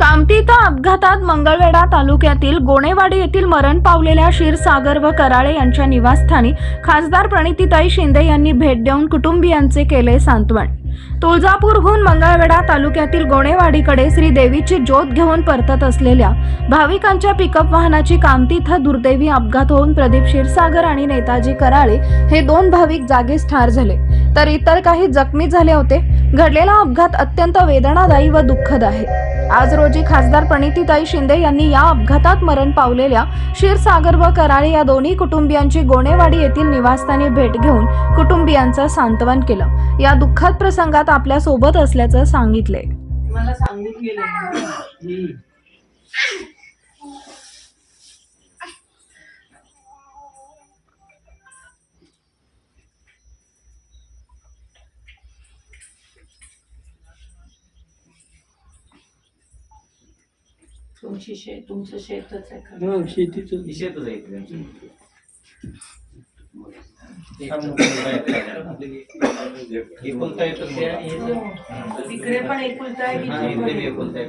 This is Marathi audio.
कामतीता अपघातात मंगळवेढा तालुक्यातील गोणेवाडी येथील मरण पावलेल्या क्षीरसागर व कराळे यांच्या निवासस्थानी खासदार प्रणितीताई शिंदे यांनी भेट देऊन कुटुंबियांचे केले सांत्वन. तुळजापूरहून मंगळवेढा तालुक्यातील गोणेवाडीकडे श्री देवीची ज्योत घेऊन परतत असलेल्या भाविकांच्या पिकअप वाहनाची कामती इथं दुर्दैवी अपघात होऊन प्रदीप क्षीरसागर आणि नेताजी कराळे हे दोन भाविक जागीच ठार झाले. तर इतर काही जखमी झाले होते. घडलेला अपघात अत्यंत वेदनादायी व दुःखद आहे. आज रोजी खासदार प्रणितीताई शिंदे यांनी या अपघातात मरण पावलेल्या क्षीरसागर व कराळे या दोन्ही कुटुंबियांची गोणेवाडी येथील निवासस्थानी भेट घेऊन कुटुंबियांचं सांत्वन केलं. या दुःखद प्रसंगात आपल्यासोबत असल्याचं सांगितले तुमची शेत तुमचं शेतच आहे का? हा शेतीच. शेतच आहे आहे आणि हे जे- तिकडे पण एकुलता आहे हा, इथे बी एकुलता